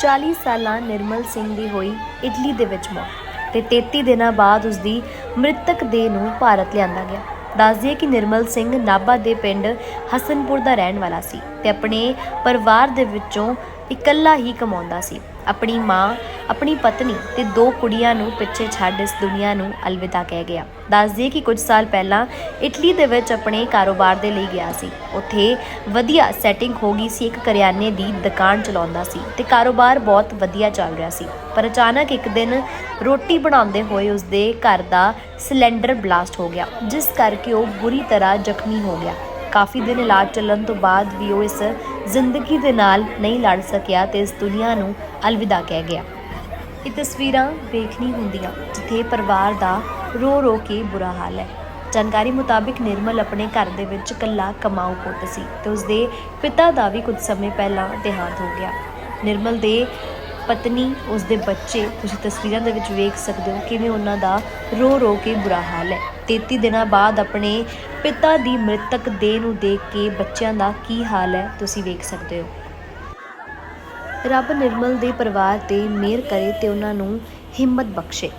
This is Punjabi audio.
40 ਸਾਲਾਂ ਨਿਰਮਲ ਸਿੰਘ ਦੀ ਹੋਈ ਇਟਲੀ ਦੇ ਵਿੱਚ ਮੌਤ ਤੇ 33 ਦਿਨਾਂ ਬਾਅਦ ਉਸ ਦੀ ਮ੍ਰਿਤਕ ਦੇਹ ਨੂੰ ਭਾਰਤ ਲਿਆਂਦਾ ਗਿਆ। ਦੱਸ ਦਈਏ ਕਿ ਨਿਰਮਲ ਸਿੰਘ ਨਾਭਾ ਦੇ ਪਿੰਡ ਹਸਨਪੁਰ ਦਾ ਰਹਿਣ ਵਾਲਾ ਸੀ ਤੇ ਆਪਣੇ ਪਰਿਵਾਰ ਦੇ ਵਿੱਚੋਂ ਇਕੱਲਾ ਹੀ ਕਮਾਉਂਦਾ ਸੀ। ਆਪਣੀ ਮਾਂ, ਆਪਣੀ ਪਤਨੀ ਤੇ ਦੋ ਕੁੜੀਆਂ ਨੂੰ ਪਿੱਛੇ ਛੱਡ ਇਸ ਦੁਨੀਆ ਨੂੰ ਅਲਵਿਦਾ ਕਹਿ ਗਿਆ। ਦੱਸ ਦਈਏ ਕਿ ਕੁਝ ਸਾਲ ਪਹਿਲਾਂ ਇਟਲੀ ਦੇ ਵਿੱਚ ਆਪਣੇ ਕਾਰੋਬਾਰ ਦੇ ਲਈ ਗਿਆ ਸੀ। ਉੱਥੇ ਵਧੀਆ ਸੈਟਿੰਗ ਹੋ ਗਈ ਸੀ, ਇੱਕ ਕਰਿਆਨੇ ਦੀ ਦੁਕਾਨ ਚਲਾਉਂਦਾ ਸੀ ਤੇ ਕਾਰੋਬਾਰ ਬਹੁਤ ਵਧੀਆ ਚੱਲ ਰਿਹਾ ਸੀ। ਪਰ ਅਚਾਨਕ ਇੱਕ ਦਿਨ ਰੋਟੀ ਬਣਾਉਂਦੇ ਹੋਏ ਉਸਦੇ ਘਰ ਦਾ ਸਿਲੰਡਰ ਬਲਾਸਟ ਹੋ ਗਿਆ, ਜਿਸ ਕਰਕੇ ਉਹ ਬੁਰੀ ਤਰ੍ਹਾਂ ਜ਼ਖਮੀ ਹੋ ਗਿਆ। ਕਾਫੀ ਦਿਨ ਇਲਾਜ ਚੱਲਣ ਤੋਂ ਬਾਅਦ ਵੀ ਉਹ ਇਸ ਜ਼ਿੰਦਗੀ ਦੇ ਨਾਲ ਨਹੀਂ ਲੜ ਸਕਿਆ ਤੇ ਇਸ ਦੁਨੀਆ ਨੂੰ ਅਲਵਿਦਾ ਕਹਿ ਗਿਆ। ਇਹ ਤਸਵੀਰਾਂ ਵੇਖਣੀ ਹੁੰਦੀਆਂ, ਜਿੱਥੇ ਪਰਿਵਾਰ ਦਾ ਰੋ ਰੋ ਕੇ ਬੁਰਾ ਹਾਲ ਹੈ। ਜਾਣਕਾਰੀ ਮੁਤਾਬਿਕ ਨਿਰਮਲ ਆਪਣੇ ਘਰ ਦੇ ਵਿੱਚ ਇਕੱਲਾ ਕਮਾਊ ਪੁੱਤ ਸੀ ਤੇ ਉਸਦੇ ਪਿਤਾ ਦਾ ਵੀ ਕੁਝ ਸਮੇਂ ਪਹਿਲਾਂ ਦੇਹਾਂਤ ਹੋ ਗਿਆ। ਨਿਰਮਲ ਦੇ ਪਤਨੀ, ਉਸਦੇ ਬੱਚੇ, ਤੁਸੀਂ ਤਸਵੀਰਾਂ ਦੇ ਵਿੱਚ ਵੇਖ ਸਕਦੇ ਹੋ ਕਿਵੇਂ ਉਹਨਾਂ ਦਾ ਰੋ ਰੋ ਕੇ ਬੁਰਾ ਹਾਲ ਹੈ। 33 ਦਿਨਾਂ ਬਾਅਦ ਆਪਣੇ ਪਿਤਾ ਦੀ ਮ੍ਰਿਤਕ ਦੇਹ ਨੂੰ ਦੇਖ ਕੇ ਬੱਚਿਆਂ ਦਾ ਕੀ ਹਾਲ ਹੈ, ਤੁਸੀਂ ਵੇਖ ਸਕਦੇ ਹੋ। ਰੱਬ ਨਿਰਮਲ ਦੇ ਪਰਿਵਾਰ ਤੇ ਮਿਹਰ ਕਰੇ ਤੇ ਉਹਨਾਂ ਨੂੰ ਹਿੰਮਤ ਬਖਸ਼ੇ।